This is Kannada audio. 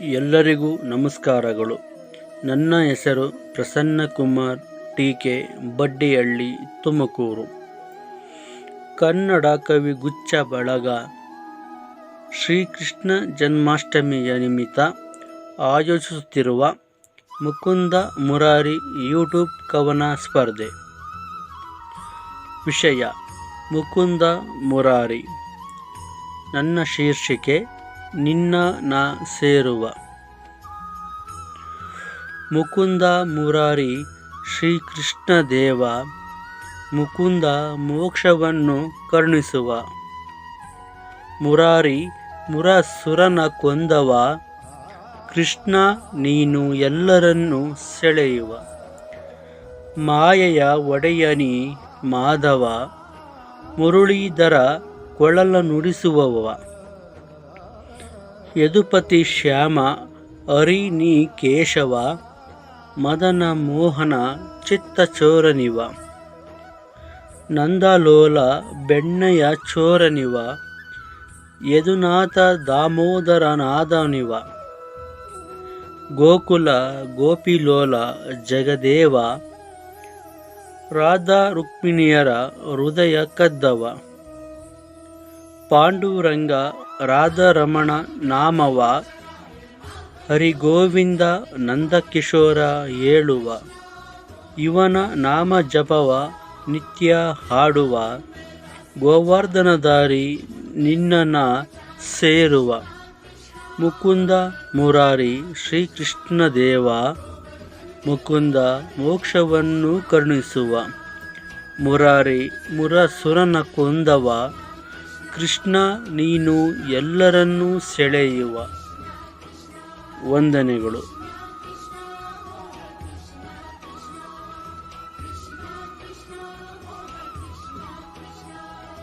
ಎಲ್ಲರಿಗೂ ನಮಸ್ಕಾರಗಳು. ನನ್ನ ಹೆಸರು ಪ್ರಸನ್ನಕುಮಾರ್ ಟಿ ಕೆ ಬಡ್ಡಿಹಳ್ಳಿ, ತುಮಕೂರು. ಕನ್ನಡ ಕವಿ ಗುಚ್ಚ ಬಳಗ ಶ್ರೀಕೃಷ್ಣ ಜನ್ಮಾಷ್ಟಮಿಯ ನಿಮಿತ್ತ ಆಯೋಜಿಸುತ್ತಿರುವ ಮುಕುಂದ ಮುರಾರಿ ಯೂಟ್ಯೂಬ್ ಕವನ ಸ್ಪರ್ಧೆ. ವಿಷಯ ಮುಕುಂದ ಮುರಾರಿ. ನನ್ನ ಶೀರ್ಷಿಕೆ ನಿನ್ನ ನಾ ಸೇರುವ. ಮುಕುಂದ ಮುರಾರಿ ಶ್ರೀಕೃಷ್ಣ ದೇವ, ಮುಕುಂದ ಮೋಕ್ಷವನ್ನು ಕರುಣಿಸುವ. ಮುರಾರಿ ಮುರಸುರನ ಕೊಂದವ, ಕೃಷ್ಣ ನೀನು ಎಲ್ಲರನ್ನು ಸೆಳೆಯುವ. ಮಾಯೆಯ ಒಡೆಯನಿ ಮಾಧವ, ಮುರುಳೀಧರ ಕೊಳಲ ನುಡಿಸುವವ. ಯದುಪತಿ ಶ್ಯಾಮ ಅರಿನಿ ಕೇಶವ, ಮದನ ಮೋಹನ ಚಿತ್ತ ಚಿತ್ತಚೋರನಿವ. ನಂದಲೋಲ, ಬೆಣ್ಣೆಯ ಚೋರನಿವ. ಯದುನಾಥ, ದಾಮೋದರನಾದನಿವ. ಗೋಕುಲ, ಗೋಪಿಲೋಲ, ಜಗದೇವ. ರಾಧಾ ರುಕ್ಮಿಣಿಯರ ಹೃದಯ ಕದ್ದವ. ಪಾಂಡುರಂಗ ರಾಧಾರಮಣ ನಾಮವ ಹರಿಗೋವಿಂದ ನಂದಕಿಶೋರ ಏಳುವ. ಇವನ ನಾಮ ಜಪವ, ನಿತ್ಯ ಹಾಡುವ. ಗೋವರ್ಧನಧಾರಿ ನಿನ್ನನ ಸೇರುವ. ಮುಕುಂದ ಮುರಾರಿ ಶ್ರೀಕೃಷ್ಣ ದೇವ, ಮುಕುಂದ ಮೋಕ್ಷವನ್ನು ಕರುಣಿಸುವ. ಮುರಾರಿ ಮುರಸುರನ ಕೊಂದವ ಕೃಷ್ಣ ನೀನು ಎಲ್ಲರನ್ನೂ ಸೆಳೆಯುವ ವಂದನೆಗಳು.